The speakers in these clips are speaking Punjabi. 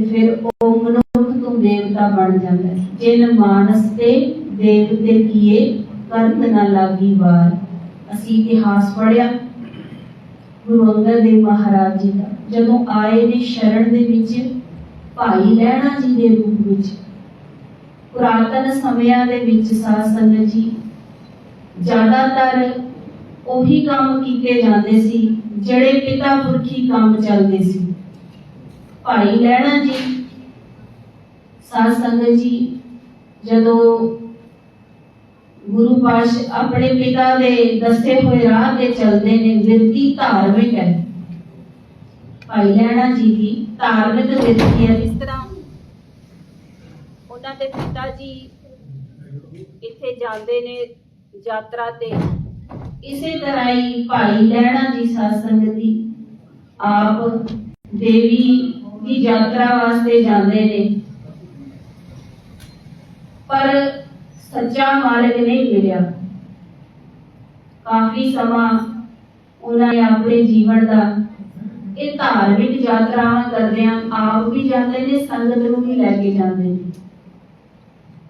ਤੇ ਫਿਰ ਉਹ ਮਨੁੱਖ ਤੋਂ ਦੇਵਤਾ ਬਣ ਜਾਂਦਾ ਹੈ। ਜਿਨ ਮਾਨਸ ਤੇ ਦੇਵਤੇ ਕੀਏ, ਕਰਤ ਨਾ ਲਾਗੀ ਵਾਰ। ਅਸੀਂ ਇਤਿਹਾਸ ਪੜਿਆ ਗੁਰੂ ਅੰਗਦ ਦੇਵ ਮਹਾਰਾਜ ਜੀ ਦਾ। ਜਦੋਂ ਆਏ ਨੇ ਸ਼ਰਨ ਦੇ ਵਿੱਚ ਭਾਈ ਲਹਿਣਾ ਜੀ ਦੇ ਰੂਪ ਵਿੱਚ, ਪੁਰਾਤਨ ਸਮਿਆਂ ਦੇ ਵਿੱਚ ਸਾਧ ਸੰਗਤ ਜੀ ਜ਼ਿਆਦਾਤਰ ਉਹੀ ਕੰਮ ਕੀਤੇ ਜਾਂਦੇ ਸੀ, ਜਿਹੜੇ ਪਿਤਾ ਪੁਰਖੀ ਕੰਮ ਚੱਲਦੇ ਸੀ। ਭਾਈ ਲਹਿਣਾ ਜੀ। ਸਾਧ ਸੰਗਤ ਜੀ ਜਦੋਂ ਗੁਰੂ ਪਾਸ਼ ਆਪਣੇ ਪਿਤਾ ਦੇ ਦੱਸੇ ਹੋਏ ਰਾਹ ਤੇ ਚੱਲਦੇ ਨੇ ਵਿਰਤੀ ਧਾਰਮਿਕ ਹੈ। ਭਾਈ ਲਹਿਣਾ ਜੀ ਦੀ ਧਾਰਮਿਕ ਵਿਰਤੀ ਹੈ। ਇਸ ਤਰ੍ਹਾਂ ਉਹਨਾਂ ਦੇ ਪਿਤਾ ਜੀ ਇੱਥੇ ਜਾਂਦੇ ਨੇ ਯਾਤਰਾ ਤੇ। ਇਸੇ ਤਰ੍ਹਾਂ ਹੀ ਭਾਈ ਲਹਿਣਾ ਜੀ ਸਾਧ ਸੰਗਤ ਜੀ ਆਪ ਦੇਵੀ ਦੀ ਯਾਤਰਾ ਵਾਸਤੇ ਜਾਂਦੇ ਨੇ। ਪਰ ਸੱਚਾ ਮਾਰਗ ਨਹੀਂ ਮਿਲਿਆ। ਕਾਫੀ ਸਮਾਂ ਉਹਨਾਂ ਨੇ ਆਪਣੇ ਜੀਵਨ ਦਾ ਇਹ ਧਾਰਮਿਕ ਯਾਤਰਾਵਾਂ ਕਰਦਿਆਂ ਆਪ ਵੀ ਜਾਂਦੇ ਨੇ, ਸੰਗਤ ਨੂੰ ਵੀ ਲੈ ਕੇ ਜਾਂਦੇ ਨੇ।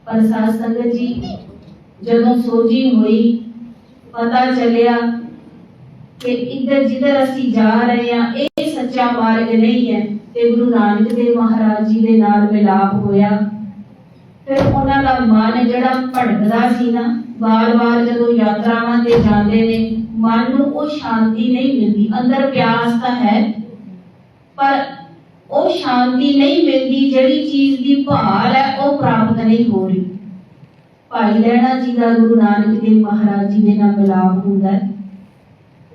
ਪਰ ਸਾਧ ਸੰਗਤ ਜੀ, ਜਦੋਂ ਸੋਝੀ ਹੋਈ, ਪਤਾ ਚੱਲਿਆ ਕਿ ਇੱਧਰ ਜਿੱਧਰ ਅਸੀਂ ਜਾ ਰਹੇ ਹਾਂ ਸੱਚਾ ਮਾਰਗ ਨਹੀਂ ਹੈ ਤੇ ਗੁਰੂ ਨਾਨਕ ਦੇਵ ਮਹਾਰਾਜ ਜੀ ਦੇ ਨਾਲ ਮਿਲਾਪ ਹੋਇਆ। ਫਿਰ ਉਹਨਾਂ ਦਾ ਮਨ ਜਿਹੜਾ ਭਟਕਦਾ ਸੀ ਨਾ, ਵਾਰ-ਵਾਰ ਜਦੋਂ ਯਾਤਰਾਵਾਂ ਤੇ ਜਾਂਦੇ ਨੇ, ਮਨ ਨੂੰ ਉਹ ਸ਼ਾਂਤੀ ਨਹੀਂ ਮਿਲਦੀ, ਅੰਦਰ ਪਿਆਸ ਤਾਂ ਹੈ। ਪਰ ਉਹ ਸ਼ਾਂਤੀ ਨਹੀਂ ਮਿਲਦੀ, ਜਿਹੜੀ ਚੀਜ਼ ਦੀ ਭਾਲ ਹੈ, ਉਹ ਪ੍ਰਾਪਤ ਨਹੀਂ ਹੋ ਰਹੀ। ਭਾਈ ਲਹਿਣਾ ਜੀ ਦਾ ਗੁਰੂ ਨਾਨਕ ਦੇਵ ਮਹਾਰਾਜ ਜੀ ਦੇ ਨਾਲ ਮਿਲਾਪ ਹੁੰਦਾ ਹੈ।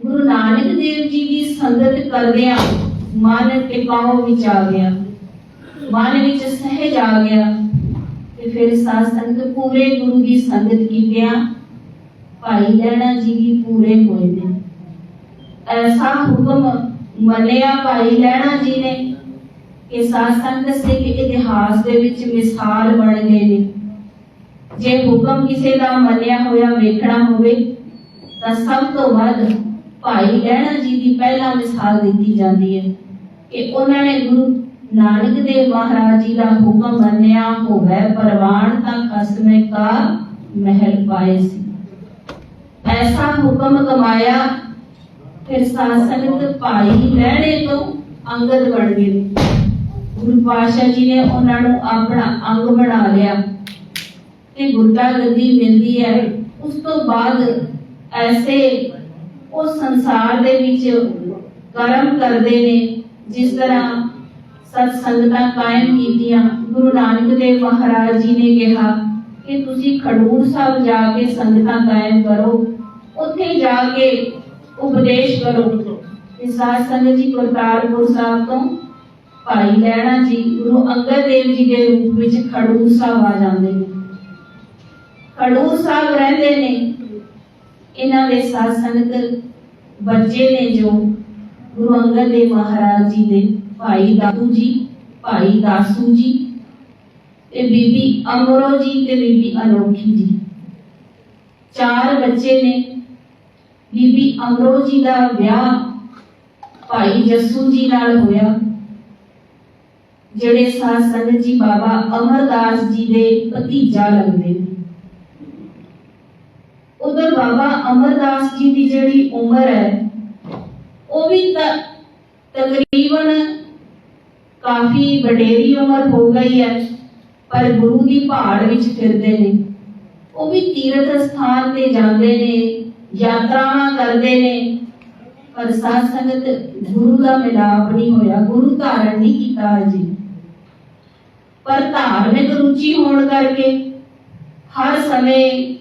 ਗੁਰੂ ਨਾਨਕ ਦੇਵ ਜੀ ਦੀ ਸੰਗਤ ਕਰਦਿਆਂ ਮਨ ਟਿਕਾਉ ਵਿੱਚ ਆ ਗਿਆ। ਮਨ ਵਿੱਚ ਸਹਿਜ ਆ ਗਿਆ ਤੇ ਫਿਰ ਸਾਧ ਸੰਗਤ ਪੂਰੇ ਗੁਰੂ ਦੀ ਸੰਗਤ ਕੀਤਿਆਂ ਭਾਈ ਲਹਿਣਾ ਜੀ ਵੀ ਪੂਰੇ ਹੋਏ ਨੇ। ਐਸਾ ਹੁਕਮ ਮੰਨਿਆ ਭਾਈ ਲਹਿਣਾ ਜੀ ਨੇ ਕਿ ਸਾਧ ਸੰਗਤ ਸਿੱਖ ਇਤਿਹਾਸ ਦੇ ਵਿੱਚ ਮਿਸਾਲ ਬਣ ਗਏ ਨੇ। ਜੇ ਹੁਕਮ ਕਿਸੇ ਦਾ ਮੰਨਿਆ ਹੋਇਆ ਵੇਖਣਾ ਹੋਵੇ, ਤਾਂ ਸਭ ਤੋਂ ਵੱਧ ਭਾਈ ਲਹਿਣਾ ਜੀ ਦੀ ਪਹਿਲਾ ਮਿਸਾਲ ਦਿੱਤੀ ਜਾਂਦੀ ਹੈ। ਕਿ ਉਹਨਾਂ ਨੇ ਗੁਰੂ ਨਾਨਕ ਦੇਵ ਮਹਾਰਾਜ ਜੀ ਦਾ ਹੁਕਮ ਮੰਨਿਆ ਹੋਵੇ, ਪਰਵਾਨ ਤਾਂ ਖਸਮੇ ਕਾ ਮਹਿਲ ਪਾਏ ਸੀ। ਐਸਾ ਹੁਕਮ ਕਮਾਇਆ, ਫਿਰ ਸਾਧ ਭਾਈ ਲਹਿਣੇ ਤੋਂ ਅੰਗਦ ਬਣ ਗਏ। ਗੁਰੂ ਪਾਤਸ਼ਾਹ ਜੀ ਨੇ ਉਹਨਾਂ ਨੂੰ ਆਪਣਾ ਅੰਗ ਬਣਾ ਲਿਆ ਤੇ ਗੁਰਤਾ ਗੱਦੀ ਮਿਲਦੀ ਹੈ। ਉਸ ਤੋਂ ਬਾਅਦ ਐਸੇ ਉਹ ਸੰਸਾਰ ਦੇ ਵਿੱਚ ਕਰਮ ਕਰਦੇ ਨੇ। ਜਿਸ ਤਰ੍ਹਾਂ ਸਤ ਸੰਗਤਾਂ ਕਾਇਮ ਕੀਤੀਆਂ, ਗੁਰੂ ਨਾਨਕ ਦੇਵ ਮਹਾਰਾਜ ਜੀ ਨੇ ਕਿਹਾ ਕਿ ਤੁਸੀਂ ਖਡੂਰ ਸਾਹਿਬ ਜਾ ਕੇ ਸੰਗਤਾਂ ਕਾਇਮ ਕਰੋ, ਉੱਥੇ ਜਾ ਕੇ ਉਪਦੇਸ਼ ਕਰੋ। ਤੇ ਸਾਧ ਸੰਗਤ ਜੀ ਕਰਤਾਰਪੁਰ ਸਾਹਿਬ ਤੋਂ ਭਾਈ ਲਹਿਣਾ ਜੀ, ਗੁਰੂ ਅੰਗਦ ਦੇਵ ਜੀ ਦੇ ਰੂਪ ਵਿੱਚ ਖਡੂਰ ਸਾਹਿਬ ਆ ਜਾਂਦੇ ਨੇ। ਖਡੂਰ ਸਾਹਿਬ ਰਹਿੰਦੇ ਨੇ। ਇਹਨਾਂ ਦੇ ਸਾਧ ਸੰਗਤ ਬੱਚੇ ਨੇ ਜੋ ਗੁਰੂ ਅੰਗਦ ਦੇਵ ਮਹਾਰਾਜ ਜੀ ਦੇ ਭਾਈ ਦਾਦੂ ਜੀ, ਭਾਈ ਦਾਸੂ ਜੀ ਤੇ ਬੀਬੀ ਅਮਰੋ ਜੀ ਤੇ ਬੀਬੀ ਅਨੋਖੀ ਜੀ। ਚਾਰ ਬੱਚੇ ਨੇ। ਬੀਬੀ ਅਮਰੋ ਜੀ ਦਾ ਵਿਆਹ ਭਾਈ ਜੱਸੂ ਜੀ ਨਾਲ ਹੋਇਆ। ਜਿਹੜੇ ਸਾਧ ਸੰਗਤ ਜੀ ਬਾਬਾ ਅਮਰਦਾਸ ਜੀ ਦੇ ਭਤੀਜਾ ਲੱਗਦੇ ਨੇ। ਉਧਰ ਬਾਬਾ ਅਮਰਦਾਸ ਜੀ ਦੀ ਜਿਹੜੀ ਉਮਰ ਹੈ ਉਹ ਵੀ ਤਕਰੀਬਨ ਕਾਫੀ ਵਡੇਰੀ ਉਮਰ ਹੋ ਗਈ ਹੈ, ਪਰ ਗੁਰੂ ਦੀ ਪਹਾੜ ਵਿੱਚ ਫਿਰਦੇ ਨੇ। ਉਹ ਵੀ ਤੀਰਥ ਸਥਾਨ ਤੇ ਜਾਂਦੇ ਨੇ, ਯਾਤਰਾਵਾਂ ਕਰਦੇ ਨੇ, ਪਰ ਸਾਧ ਸੰਗਤ ਗੁਰੂ ਦਾ ਮਿਲਾਪ ਨਹੀਂ ਹੋਇਆ, ਗੁਰੂ ਧਾਰਨ ਨਹੀਂ ਕੀਤਾ ਅਜੇ। ਪਰ ਧਾਰਮਿਕ ਰੁਚੀ ਹੋਣ ਕਰਕੇ ਹਰ ਸਮੇਂ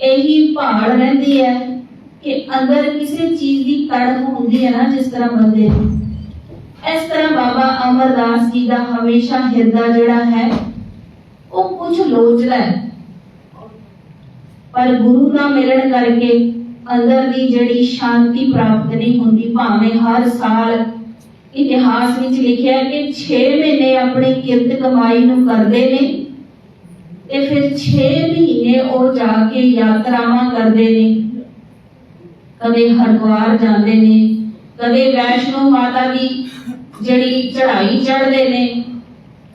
ਇਹੀ ਭਾੜ ਰਹਿੰਦੀ ਹੈ ਕਿ ਅੰਦਰ ਕਿਸੇ ਚੀਜ਼ ਦੀ ਤੜਪ ਹੁੰਦੀ ਹੈ ਨਾ, ਜਿਸ ਤਰ੍ਹਾਂ ਬੰਦੇ ਨੂੰ। ਇਸ ਤਰ੍ਹਾਂ ਬਾਬਾ ਅਮਰਦਾਸ ਜੀ ਦਾ ਹਮੇਸ਼ਾ ਹਿਰਦਾ ਜਿਹੜਾ ਹੈ, ਉਹ ਕੁਝ ਲੋਚਦਾ ਹੈ। ਪਰ ਗੁਰੂ ਨਾਲ ਮਿਲਣ ਕਰਕੇ ਅੰਦਰ ਦੀ ਜਿਹੜੀ ਸ਼ਾਂਤੀ ਪ੍ਰਾਪਤ ਨਹੀਂ ਹੁੰਦੀ, ਭਾਵੇਂ ਹਰ ਸਾਲ ਇਤਿਹਾਸ ਵਿੱਚ ਲਿਖਿਆ ਹੈ ਕਿ 6 ਮਹੀਨੇ ਆਪਣੀ ਕਿਰਤ ਕਮਾਈ ਨੂੰ ਕਰਦੇ ਨੇ ਤੇ ਫਿਰ 6 ਮਹੀਨੇ ਉਹ ਜਾ ਕੇ ਯਾਤਰਾਵਾਂ ਕਰਦੇ ਨੇ। ਕਦੇ ਹਰਿਦੁਆਰ ਜਾਂਦੇ ਨੇ, ਕਦੇ ਵੈਸ਼ਨੋ ਮਾਤਾ ਦੀ ਜਿਹੜੀ ਚੜ੍ਹਾਈ ਚੜ੍ਹਦੇ ਨੇ।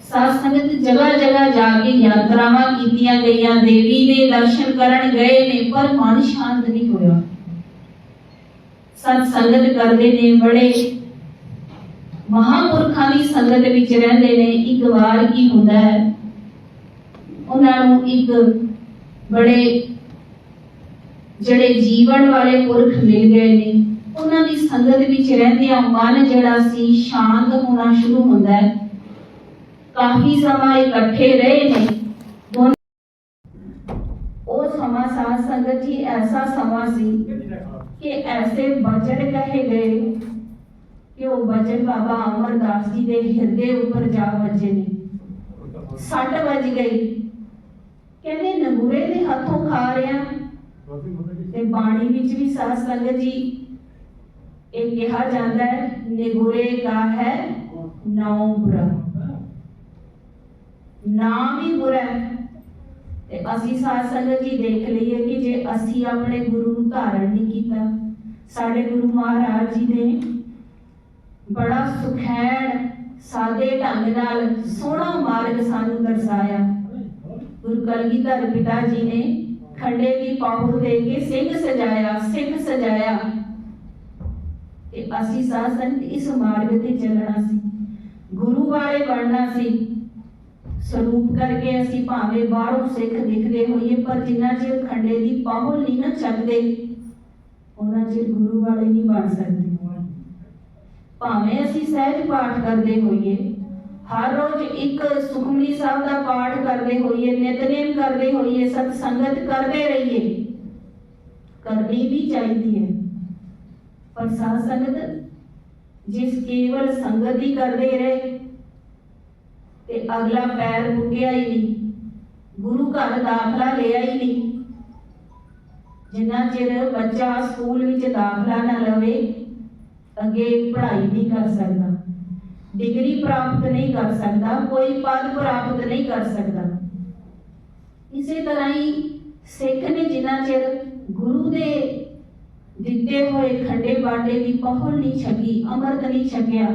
ਸਾਧ ਸੰਗਤ ਜਗ੍ਹਾ ਜਗ੍ਹਾ ਜਾ ਕੇ ਯਾਤਰਾਵਾਂ ਕੀਤੀਆਂ ਗਈਆਂ, ਦੇਵੀ ਦੇ ਦਰਸ਼ਨ ਕਰਨ ਗਏ ਨੇ, ਪਰ ਮਨ ਸ਼ਾਂਤ ਨਹੀਂ ਹੋਇਆ। ਸਤ ਸੰਗਤ ਕਰਦੇ ਨੇ, ਬੜੇ ਮਹਾਪੁਰਖਾਂ ਦੀ ਸੰਗਤ ਵਿੱਚ ਰਹਿੰਦੇ ਨੇ। ਇੱਕ ਵਾਰ ਕੀ ਹੁੰਦਾ ਹੈ, ਉਹਨਾਂ ਨੂੰ ਇੱਕ ਬੜੇ ਜਿਹੜੇ ਜੀਵਨ ਵਾਲੇ ਪੁਰਖ ਮਿਲ ਗਏ ਨੇ, ਉਹਨਾਂ ਦੀ ਸੰਗਤ ਵਿੱਚ ਰਹਿੰਦਿਆਂ ਮਨ ਜਿਹੜਾ ਸੀ ਸ਼ਾਂਤ ਹੋਣਾ ਸ਼ੁਰੂ ਹੁੰਦਾ ਹੈ। ਕਾਫੀ ਸਮਾਂ ਇਕੱਠੇ ਰਹੇ ਨੇ। ਉਹ ਸਮਾਂ ਸਾਧ ਸੰਗਤ ਜੀ ਐਸਾ ਸਮਾਂ ਸੀ ਕਿ ਐਸੇ ਬਚਨ ਕਹੇ ਗਏ ਕਿ ਉਹ ਬਚਨ ਬਾਬਾ ਅਮਰਦਾਸ ਜੀ ਦੇ ਹਿਰਦੇ ਉੱਪਰ ਜਾ ਵੱਜੇ ਨੇ। ਸੱਟ ਵੱਜ ਗਈ। ਕਹਿੰਦੇ ਨਗੂਰੇ ਦੇ ਹੱਥੋਂ ਖਾ ਰਿਆ ਤੇ ਬਾਣੀ ਵਿੱਚ ਵੀ ਸਾਧ ਸੰਗਤ ਜੀ ਇਹ ਕਿਹਾ ਜਾਂਦਾ ਹੈ ਨਿਗੁਰੇ ਕਾ ਹੈ ਨਾਮ ਬੁਰਾ ਨਾਮ ਹੀ ਬੁਰਾ ਤੇ ਅਸੀਂ ਸਾਧ ਸੰਗਤ ਜੀ ਦੇਖ ਲਈਏ ਕਿ ਜੇ ਅਸੀਂ ਆਪਣੇ ਗੁਰੂ ਨੂੰ ਧਾਰਨ ਨਹੀਂ ਕੀਤਾ, ਸਾਡੇ ਗੁਰੂ ਮਹਾਰਾਜ ਜੀ ਨੇ ਬੜਾ ਸੁਖੈਣ, ਸਾਦੇ ਢੰਗ ਨਾਲ ਸੋਹਣਾ ਮਾਰਗ ਸਾਨੂੰ ਦਰਸਾਇਆ। ਗੁਰੂ ਕਲਗੀਧਰ ਪਿਤਾ ਜੀ ਨੇ ਖੰਡੇ ਦੀ ਪਾਹੁਲ ਦੇ ਕੇ ਸਿੰਘ ਸਜਾਇਆ ਸਿੱਖ ਸਜਾਇਆ। ਤੇ ਅਸੀਂ ਸਾਧ ਸੰਗਤ ਇਸ ਮਾਰਗ ਤੇ ਚੱਲਣਾ ਸੀ। ਗੁਰੂ ਵਾਲੇ ਬਣਨਾ ਸੀ। ਸਰੂਪ ਕਰਕੇ ਅਸੀਂ ਭਾਵੇਂ ਬਾਹਰੋਂ ਸਿੱਖ ਦਿਖਦੇ ਹੋਈਏ, ਪਰ ਜਿੰਨਾ ਚਿਰ ਖੰਡੇ ਦੀ ਪਾਹੁਲ ਨਹੀਂ ਨਾ ਚੱਕਦੇ, ਉਹਨਾਂ ਚਿਰ ਗੁਰੂ ਵਾਲੇ ਨਹੀਂ ਬਣ ਸਕਦੇ। ਭਾਵੇਂ ਅਸੀਂ ਸਹਿਜ ਪਾਠ ਕਰਦੇ ਹੋਈਏ ਹਰ ਰੋਜ਼ ਇੱਕ ਸੁਖਮਨੀ ਸਾਹਿਬ ਦਾ ਪਾਠ ਕਰਦੇ ਹੋਈਏ, ਨਿਤਨੇਮ ਕਰਦੇ ਹੋਈਏ ਸਤ ਸੰਗਤ ਕਰਦੇ ਰਹੀਏ, ਕਰਨੀ ਵੀ ਚਾਹੀਦੀ ਹੈ। ਪਰ ਸਾਧ ਸੰਗਤ ਜਿਸ ਕੇਵਲ ਸੰਗਤ ਹੀ ਕਰਦੇ ਰਹੇ ਤੇ ਅਗਲਾ ਪੈਰ ਮੁੱਕਿਆ ਹੀ ਨਹੀਂ, ਗੁਰੂ ਘਰ ਦਾਖਲਾ ਲਿਆ ਹੀ ਨਹੀਂ, ਜਿੰਨਾ ਚਿਰ ਬੱਚਾ ਸਕੂਲ ਵਿੱਚ ਦਾਖਲਾ ਨਾ ਲਵੇ, ਅੱਗੇ ਪੜ੍ਹਾਈ ਨਹੀਂ ਕਰ ਸਕਦਾ। ਡਿਗਰੀ ਪ੍ਰਾਪਤ ਨਹੀਂ ਕਰ ਸਕਦਾ, ਕੋਈ ਪਦ ਪ੍ਰਾਪਤ ਨਹੀਂ ਕਰ ਸਕਦਾ। ਇਸੇ ਤਰ੍ਹਾਂ ਹੀ ਸਿੱਖ ਨੇ ਜਿੰਨਾ ਚਿਰ ਗੁਰੂ ਦੇ ਦਿੱਤੇ ਹੋਏ ਖੰਡੇ ਬਾਟੇ ਦੀ ਪਹੁਲ ਨਹੀਂ ਛਕੀ, ਅੰਮ੍ਰਿਤ ਨਹੀਂ ਛਕਿਆ,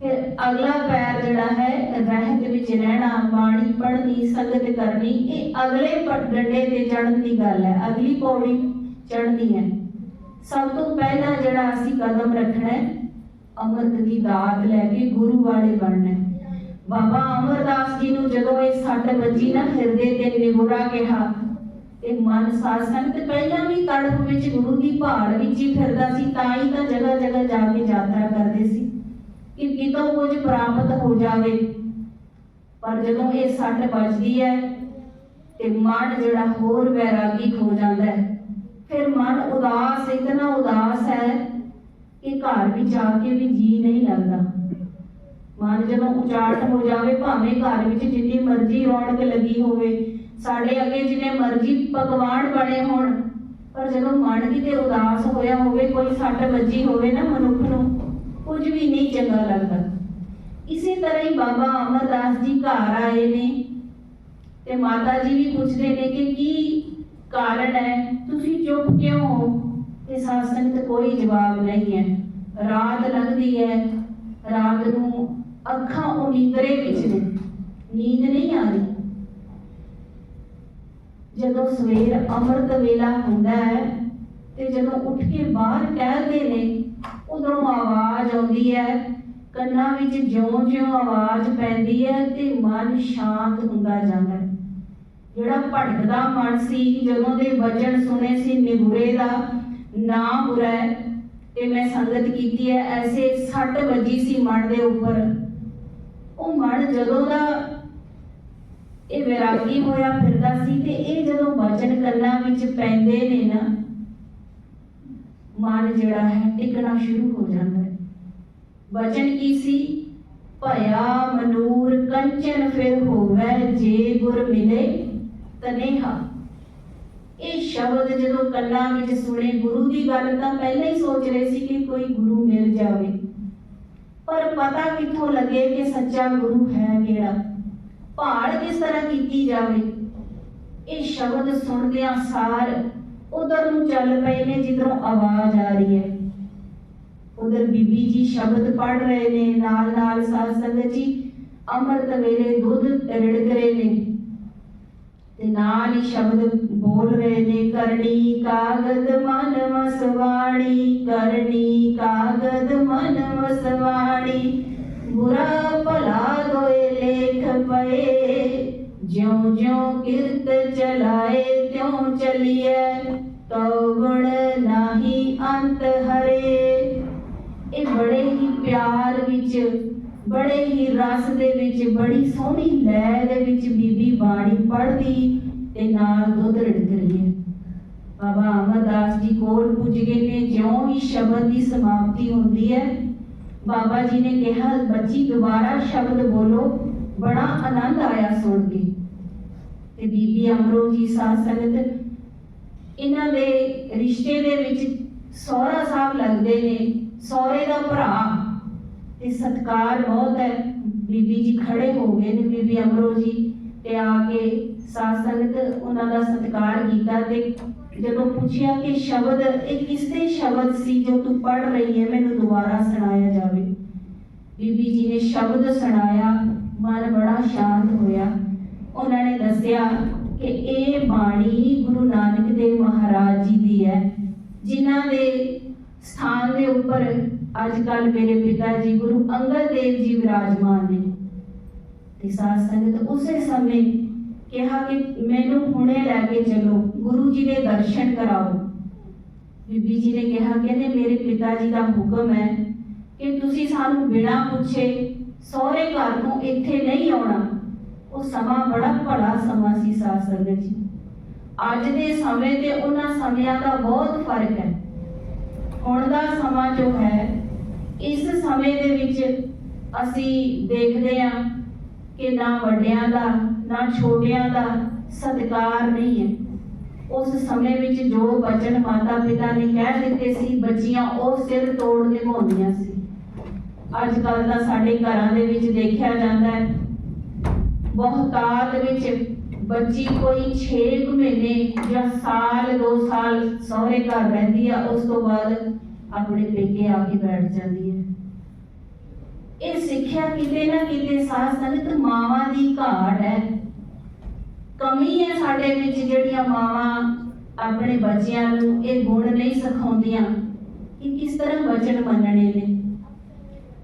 ਫਿਰ ਅਗਲਾ ਪੈਰ ਜਿਹੜਾ ਹੈ, ਰਹਿਤ ਵਿੱਚ ਰਹਿਣਾ, ਬਾਣੀ ਪੜ੍ਹਨੀ, ਸੰਗਤ ਕਰਨੀ, ਇਹ ਅਗਲੇ ਪ- ਤੇ ਚੜ੍ਹਨ ਦੀ ਗੱਲ ਹੈ, ਅਗਲੀ ਪੌੜੀ ਚੜ੍ਹਨੀ ਹੈ। ਸਭ ਤੋਂ ਪਹਿਲਾਂ ਜਿਹੜਾ ਅਸੀਂ ਕਦਮ ਰੱਖਣਾ ਹੈ ਅੰਮ੍ਰਿਤ ਦੀ ਦਾਤ ਲੈ ਕੇ ਗੁਰੂ ਵਾਲੇ ਬਣਨਾ। ਬਾਬਾ ਅਮਰਦਾਸ ਜੀ ਨੂੰ ਜਦੋਂ ਇਹ ਸੱਟ ਵੱਜੀ ਨਾ ਹਿਰਦੇ ਤੇ ਨਿਗੁਰਾ ਕਿਹਾ। ਤੇ ਮਨ ਸਾਧ ਸੰਗਤ ਪਹਿਲਾਂ ਵੀ ਤੜਫ ਵਿੱਚ ਗੁਰੂ ਦੀ ਭਾਲ ਵਿੱਚ ਹੀ ਫਿਰਦਾ ਸੀ, ਤਾਂ ਹੀ ਤਾਂ ਜਗ੍ਹਾ ਜਗ੍ਹਾ ਜਾ ਕੇ ਯਾਤਰਾ ਕਰਦੇ ਸੀ। ਕਿ ਕਿਤੋਂ ਕੁਝ ਪ੍ਰਾਪਤ ਹੋ ਜਾਵੇ। ਪਰ ਜਦੋਂ ਇਹ ਸੱਟ ਵੱਜਦੀ ਹੈ, ਤੇ ਮਨ ਜਿਹੜਾ ਹੋਰ ਵੈਰਾਗੀ ਹੋ ਜਾਂਦਾ ਹੈ। ਫਿਰ ਮਨ ਉਦਾਸ ਇਤਨਾ ਉਦਾਸ ਹੈ ਕਿ ਘਰ ਵਿੱਚ ਆ ਕੇ ਵੀ ਜੀ ਨਹੀਂ ਲੱਗਦਾ। ਮਨ ਜਦੋਂ ਉਚਾਟ ਹੋ ਜਾਵੇ, ਭਾਵੇਂ ਘਰ ਵਿੱਚ ਜਿੰਨੀ ਮਰਜ਼ੀ ਰੌਣਕ ਲੱਗੀ ਹੋਵੇ, ਸਾਡੇ ਅੱਗੇ ਜਿੰਨੇ ਮਰਜ਼ੀ ਪਕਵਾਨ ਬਣੇ ਹੋਣ, ਪਰ ਜਦੋਂ ਮਨ ਕਿਤੇ ਉਦਾਸ ਹੋਇਆ ਹੋਵੇ, ਕੋਈ ਸੱਟ ਵੱਜੀ ਹੋਵੇ ਨਾ ਮਨੁੱਖ ਨੂੰ, ਕੁਝ ਵੀ ਨਹੀਂ ਚੰਗਾ ਲੱਗਦਾ। ਇਸੇ ਤਰ੍ਹਾਂ ਹੀ ਬਾਬਾ ਅਮਰਦਾਸ ਜੀ ਘਰ ਆਏ ਨੇ ਤੇ ਮਾਤਾ ਜੀ ਵੀ ਪੁੱਛਦੇ ਨੇ ਕਿ ਕੀ ਕਾਰਨ ਹੈ? ਤੁਸੀਂ ਚੁੱਪ ਕਿਉਂ ਹੋ? ਤੇ ਸਾਸਨ ਕੋਈ ਜਵਾਬ ਨਹੀਂ ਹੈ। ਰਾਤ ਲੰਘਦੀ ਹੈ। ਰਾਤ ਨੂੰ ਅੱਖਾਂ ਉਨੀਂਦਰੇ ਵਿੱਚ ਨੇ। ਨੀਂਦ ਨਹੀਂ ਆ ਰਹੀ। ਜਦੋਂ ਸਵੇਰ ਅੰਮ੍ਰਿਤ ਵੇਲਾ ਹੁੰਦਾ ਹੈ ਤੇ ਜਦੋਂ ਉੱਠ ਕੇ ਬਾਹਰ ਟਹਿਲਦੇ ਨੇ ਉਦੋਂ ਆਵਾਜ਼ ਆਉਂਦੀ ਹੈ। ਕੰਨਾਂ ਵਿੱਚ ਜਿਉਂ-ਜਿਉਂ ਆਵਾਜ਼ ਪੈਂਦੀ ਹੈ ਤੇ ਮਨ ਸ਼ਾਂਤ ਹੁੰਦਾ ਜਾਂਦਾ ਹੈ। ਜਿਹੜਾ ਭਟਕਦਾ ਮਨ ਸੀ ਜਦੋਂ ਦੇ ਵਚਨ ਸੁਣੇ ਸੀ ਨਿਗੁਰੇ ਦਾ ਨਾ ਬੁਰਾ ਹੈ ਮੈਂ ਸੰਗਤ ਕੀਤੀ ਹੈ, ਐਸੇ ਸੱਟ ਵੱਜੀ ਸੀ ਮਨ ਦੇ ਉੱਪਰ। ਉਹ ਮਨ ਜਦੋਂ ਦਾ ਇਹ ਵਿਰਾਗੀ ਹੋਇਆ ਫਿਰਦਾ ਸੀ ਤੇ ਇਹ ਜਦੋਂ ਵਚਨ ਕੰਨਾਂ ਵਿੱਚ ਪੈਂਦੇ ਨੇ ਨਾ, ਮਨ ਜਿਹੜਾ ਹੈ ਟਿਕਣਾ ਸ਼ੁਰੂ ਹੋ ਜਾਂਦਾ ਹੈ। ਵਚਨ ਕੀ ਸੀ? ਭਇਆ ਮਨੂਰ ਕੰਚਨ ਫਿਰ ਹੋਵੇ ਜੇ ਗੁਰ ਮਿਲੇ ਤਨੇਹਾ। ਇਹ ਸ਼ਬਦ ਜਦੋਂ ਕੰਨਾਂ ਵਿੱਚ ਸੁਣੇ, ਗੁਰੂ ਦੀ ਗੱਲ ਤਾਂ ਪਹਿਲਾਂ ਹੀ ਸੋਚ ਰਹੇ ਸੀ ਕਿ ਕੋਈ ਗੁਰੂ ਮਿਲ ਜਾਵੇ। ਪਰ ਪਤਾ ਕਿੱਥੋਂ ਲੱਗੇ ਕਿ ਸੱਚਾ ਗੁਰੂ ਹੈ ਕਿਹੜਾ? ਭਾਲ ਕਿਸ ਤਰ੍ਹਾਂ ਕੀਤੀ ਜਾਵੇ? ਇਹ ਸ਼ਬਦ ਸੁਣਦਿਆਂ ਸਾਰ ਉਧਰ ਨੂੰ ਚੱਲ ਪਏ ਨੇ ਜਿੱਧਰੋਂ ਆਵਾਜ਼ ਆ ਰਹੀ ਹੈ। ਉਧਰ ਬੀਬੀ ਜੀ ਸ਼ਬਦ ਪੜ ਰਹੇ ਨੇ, ਨਾਲ ਨਾਲ ਸਾਧ ਸੰਗਤ ਜੀ ਅੰਮ੍ਰਿਤ ਵੇਲੇ ਦੁੱਧ ਰਿੜਕ ਰਹੇ ਨੇ। ਤੇ ਨਾਲ ਹੀ ਸ਼ਬਦ ਬੋਲ ਰਹੇ ਨੇ, ਕਰਨੀ ਕਾਗਦ ਮਨ ਵਸਵਾਣੀ, ਕਰਨੀ ਕਾਗਦ ਮਨ ਵਸਵਾਣੀ। ਬੁਰਾ ਭਲਾ ਦੋਏ ਲੇਖ ਪਏ ਜਿਉ ਜਿਉ ਕਿਰਤ ਚਲਾਏ, ਤਿਉ ਚਲੀਐ, ਤਉ ਗੁਣ ਨਾਹੀ ਅੰਤ ਹਰੇ। ਇਹ ਬੜੇ ਹੀ ਪਿਆਰ ਵਿੱਚ, ਬੜੇ ਹੀ ਰਸ ਦੇ ਵਿੱਚ, ਬੜੀ ਸੋਹਣੀ ਲੈ ਦੇ ਵਿੱਚ ਬੀਬੀ ਬਾਣੀ ਪੜ੍ਹਦੀ। ਤੇ ਨਾਲ ਦੁੱਧ ਰਿੜਕ ਰਹੀ ਹੈ ਬਾਬਾ ਅਮਰਦਾਸ ਜੀ ਕੋਲ ਪੁੱਜ ਗਏ ਨੇ, ਜਿਉਂ ਹੀ ਸ਼ਬਦ ਦੀ ਸਮਾਪਤੀ ਹੁੰਦੀ ਹੈ, ਬਾਬਾ ਜੀ ਨੇ ਕਿਹਾ, ਬੱਚੀ, ਦੁਬਾਰਾ ਸ਼ਬਦ ਬੋਲੋ, ਬੜਾ ਆਨੰਦ ਆਇਆ ਸੁਣ ਕੇ ਤੇ ਬੀਬੀ ਅਮਰੋ ਜੀ ਸਾਧ ਸੰਗਤ, ਇਹਨਾਂ ਦੇ ਰਿਸ਼ਤੇ ਦੇ ਵਿੱਚ ਸਹੁਰਾ ਸਾਹਿਬ ਲੱਗਦੇ ਨੇ, ਸਹੁਰੇ ਦਾ ਭਰਾ, ਤੇ ਸਤਕਾਰ ਬਹੁਤ ਹੈ। ਬੀਬੀ ਜੀ ਖੜੇ ਹੋ ਗਏ ਨੇ, ਬੀਬੀ ਅਮਰੋ ਜੀ, ਤੇ ਆ ਕੇ ਸਾਧ ਸੰਗਤ ਉਹਨਾਂ ਦਾ ਸਤਿਕਾਰ ਕੀਤਾ ਤੇ ਜਦੋਂ ਪੁੱਛਿਆ ਕਿ ਸ਼ਬਦ, ਇਹ ਕਿਸ ਸ਼ਬਦ ਸੀ ਜੋ ਤੂੰ ਪੜ ਰਹੀ ਹੈ, ਮੈਨੂੰ ਦੁਬਾਰਾ ਸੁਣਾਇਆ ਜਾਵੇ। ਬੀਬੀ ਜੀ ਨੇ ਸ਼ਬਦ ਸੁਣਾਇਆ, ਮਨ ਬੜਾ ਸ਼ਾਂਤ ਹੋਇਆ। ਉਹਨਾਂ ਨੇ ਦੱਸਿਆ ਕਿ ਇਹ ਬਾਣੀ ਗੁਰੂ ਨਾਨਕ ਦੇਵ ਮਹਾਰਾਜ ਜੀ ਦੀ ਹੈ, ਜਿਨ੍ਹਾਂ ਦੇ ਸਥਾਨ ਦੇ ਉੱਪਰ ਅੱਜ ਕੱਲ ਮੇਰੇ ਪਿਤਾ ਜੀ ਗੁਰੂ ਅੰਗਦ ਦੇਵ ਜੀ ਵਿਰਾਜਮਾਨ ਨੇ। ਤੇ ਸਾਧ ਸੰਗਤ ਉਸੇ ਸਮੇਂ ਕਿਹਾ ਕਿ ਮੈਨੂੰ ਹੁਣੇ ਲੈ ਕੇ ਚਲੋ, ਗੁਰੂ ਜੀ ਦੇ ਦਰਸ਼ਨ ਕਰਾਓ। ਬੀਬੀ ਜੀ ਨੇ ਕਿਹਾ, ਕਹਿੰਦੇ, ਮੇਰੇ ਪਿਤਾ ਜੀ ਦਾ ਹੁਕਮ ਹੈ ਕਿ ਤੁਸੀਂ ਸਾਨੂੰ ਬਿਨਾਂ ਪੁੱਛੇ ਸਹੁਰੇ ਘਰ ਨੂੰ ਇੱਥੇ ਨਹੀਂ ਆਉਣਾ। ਉਹ ਸਮਾਂ ਬੜਾ ਭਲਾ ਸਮਾਂ ਸੀ, ਸਾਧ ਸੰਗਤ ਜੀ। ਅੱਜ ਦੇ ਸਮੇਂ ਤੇ ਉਹਨਾਂ ਸਮਿਆਂ ਦਾ ਬਹੁਤ ਫ਼ਰਕ ਹੈ। ਹੁਣ ਦਾ ਸਮਾਂ ਜੋ ਹੈ, ਇਸ ਸਮੇਂ ਦੇ ਵਿੱਚ ਅਸੀਂ ਦੇਖਦੇ ਹਾਂ ਕਿ ਨਾ ਵੱਡਿਆਂ ਦਾ ਨਾ ਛੋਟਿਆਂ ਦਾ ਸਤਿਕਾਰ ਨਹੀਂ ਹੈ। ਉਸ ਸਮੇਂ ਵਿੱਚ ਜੋ ਬਚਨ ਮਾਤਾ ਪਿਤਾ ਨੇ ਕਹਿ ਦਿੱਤੇ ਸੀ, ਬੱਚੀਆਂ ਉਹ ਸਿਰ ਤੋੜ ਨਿਭਾਉਂਦੀਆਂ ਸੀ। ਅੱਜ ਕੱਲ ਦਾ ਸਾਡੇ ਘਰਾਂ ਦੇ ਵਿੱਚ ਦੇਖਿਆ ਜਾਂਦਾ ਹੈ, ਬਹੁਤਾਤ ਵਿੱਚ ਬੱਚੀ ਕੋਈ 6 ਮਹੀਨੇ ਜਾਂ ਸਾਲ 2 ਸਾਲ ਸਹੁਰੇ ਘਰ ਰਹਿੰਦੀ ਆ, ਉਸ ਤੋਂ ਬਾਅਦ ਆਪਣੇ ਪੇਕੇ ਆ ਕੇ ਬੈਠ ਜਾਂਦੀ ਹੈ ਇਹ ਸਿੱਖਿਆ ਕਿਤੇ ਨਾ ਕਿਤੇ ਸਾਧ ਸੰਗਤ ਮਾਵਾਂ ਦੀ ਘਾਟ ਹੈ। ਕਮੀ ਹੈ ਸਾਡੇ ਵਿੱਚ ਜਿਹੜੀਆਂ ਮਾਵਾਂ ਆਪਣੇ ਬੱਚਿਆਂ ਨੂੰ ਇਹ ਗੁਣ ਨਹੀਂ ਸਿਖਾਉਂਦੀਆਂ ਕਿ ਕਿਸ ਤਰ੍ਹਾਂ ਵਚਨ ਮੰਨਣੇ ਨੇ।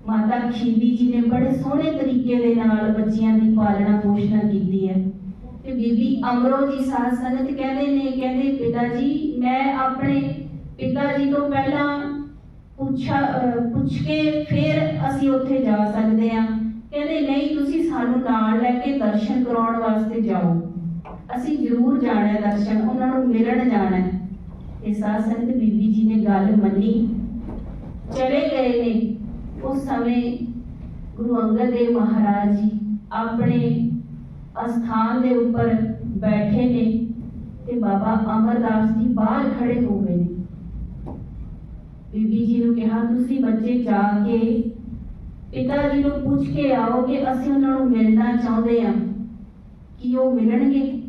ਮਾਤਾ ਖੀਵੀ ਜੀ ਨੇ ਬੜੇ ਸੋਹਣੇ ਤਰੀਕੇ ਦੇ ਨਾਲ ਬੱਚਿਆਂ ਦੀ ਪਾਲਣਾ ਪੋਸ਼ਣਾ ਕੀਤੀ ਹੈ। ਤੇ ਬੀਬੀ ਅਮਰੋ ਜੀ ਸਾਧ ਸੰਗਤ ਕਹਿੰਦੇ ਨੇ, ਕਹਿੰਦੇ ਪਿਤਾ ਜੀ, ਮੈਂ ਆਪਣੇ ਪਿਤਾ ਜੀ ਤੋਂ ਪਹਿਲਾਂ ਪੁੱਛਾ ਪੁੱਛ ਕੇ ਫਿਰ ਅਸੀਂ ਉੱਥੇ ਜਾ ਸਕਦੇ ਹਾਂ। ਕਹਿੰਦੇ, ਨਹੀਂ, ਤੁਸੀਂ ਸਾਨੂੰ ਨਾਲ ਲੈ ਕੇ ਦਰਸ਼ਨ ਕਰਾਉਣ ਵਾਸਤੇ ਜਾਓ। ਅਸੀਂ ਜ਼ਰੂਰ ਜਾਣਾ ਹੈ ਦਰਸ਼ਨ, ਉਹਨਾਂ ਨੂੰ ਮਿਲਣ ਜਾਣਾ ਹੈ। ਤੇ ਸਾਧ ਸੰਗਤ ਬੀਬੀ ਜੀ ਨੇ ਗੱਲ ਮੰਨੀ। ਚਲੇ ਗਏ ਨੇ। ਉਸ ਸਮੇਂ ਗੁਰੂ ਅੰਗਦ ਦੇਵ ਮਹਾਰਾਜ ਜੀ ਆਪਣੇ ਅਸਥਾਨ ਦੇ ਉੱਪਰ ਬੈਠੇ ਨੇ ਤੇ ਬਾਬਾ ਅਮਰਦਾਸ ਜੀ ਬਾਹਰ ਖੜੇ ਹੋ ਗਏ ਨੇ। ਬੀਬੀ ਜੀ ਨੂੰ ਕਿਹਾ, ਤੁਸੀਂ ਬੱਚੇ ਜਾ ਕੇ ਪਿਤਾ ਜੀ ਨੂੰ ਪੁੱਛ ਕੇ ਆਓ ਕਿ ਅਸੀਂ ਉਹਨਾਂ ਨੂੰ ਮਿਲਣਾ ਚਾਹੁੰਦੇ ਹਾਂ। ਕਿ ਉਹ ਮਿਲਣਗੇ?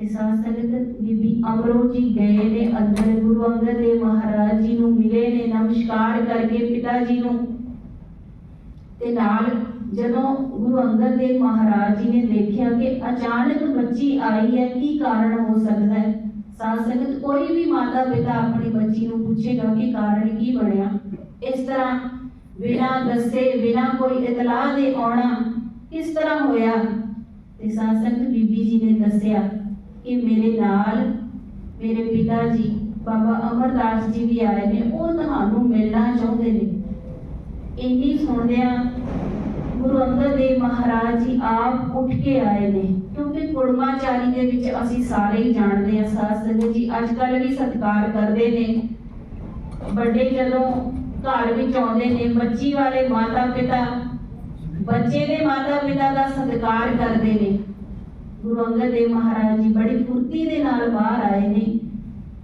ਤੇ ਸਾਧ ਸੰਗਤ ਬੀਬੀ ਅਮਰੋ ਜੀ ਗਏ ਨੇ ਅੰਦਰ, ਗੁਰੂ ਅੰਗਦ ਦੇਵ ਮਹਾਰਾਜ ਜੀ ਨੂੰ ਮਿਲੇ ਨੇ, ਨਮਸਕਾਰ ਕਰਕੇ ਪਿਤਾ ਜੀ ਨੂੰ। ਤੇ ਨਾਲ ਜਦੋਂ ਗੁਰੂ ਅੰਗਦ ਦੇਵ ਮਹਾਰਾਜ ਜੀ ਨੇ ਦੇਖਿਆ ਕਿ ਅਚਾਨਕ ਬੱਚੀ ਆਈ ਹੈ, ਕੀ ਕਾਰਨ ਹੋ ਸਕਦਾ ਹੈ? ਸਾਧ ਸੰਗਤ, ਕੋਈ ਵੀ ਮਾਤਾ ਪਿਤਾ ਆਪਣੀ ਬੱਚੀ ਨੂੰ ਪੁੱਛੇਗਾ ਕਿ ਕਾਰਨ ਕੀ ਬਣਿਆ, ਇਸ ਤਰ੍ਹਾਂ ਬਿਨਾਂ ਦੱਸੇ, ਬਿਨਾਂ ਕੋਈ ਇਤਲਾਹ ਦੇ ਆਉਣਾ ਕਿਸ ਤਰ੍ਹਾਂ ਹੋਇਆ? ਤੇ ਸਾਧ ਸੰਗਤ ਬੀਬੀ ਜੀ ਨੇ ਦੱਸਿਆ ਕਿ ਮੇਰੇ ਨਾਲ ਮੇਰੇ ਪਿਤਾ ਜੀ, ਬਾਬਾ ਅਮਰਦਾਸ ਜੀ ਵੀ ਆਏ ਨੇ, ਉਹ ਤੁਹਾਨੂੰ ਮਿਲਣਾ ਚਾਹੁੰਦੇ ਨੇ। ਇੰਨੀ ਸੁਣਦਿਆਂ ਗੁਰੂ ਅੰਗਦ ਦੇਵ ਮਹਾਰਾਜ ਜੀ ਆਪ ਉੱਠ ਕੇ ਆਏ ਨੇ। ਕਿਉਂਕਿ ਕੁੜਮਾਚਾਰੀ ਦੇ ਵਿੱਚ ਅਸੀਂ ਸਾਰੇ ਹੀ ਜਾਣਦੇ ਹਾਂ, ਸਾਧ ਸੰਗਤ ਜੀ ਅੱਜ ਕੱਲ ਵੀ ਸਤਿਕਾਰ ਕਰਦੇ ਨੇ। ਵੱਡੇ ਜਦੋਂ ਘਰ ਵਿੱਚ ਆਉਂਦੇ ਨੇ ਬੱਚੀ ਵਾਲੇ ਮਾਤਾ ਪਿਤਾ ਬੱਚੇ ਦੇ ਮਾਤਾ ਪਿਤਾ ਦਾ ਸਤਿਕਾਰ ਕਰਦੇ ਨੇ। ਗੁਰੂ ਅੰਗਦ ਦੇਵ ਮਹਾਰਾਜ ਜੀ ਬੜੀ ਫੁਰਤੀ ਦੇ ਨਾਲ ਬਾਹਰ ਆਏ ਨੇ।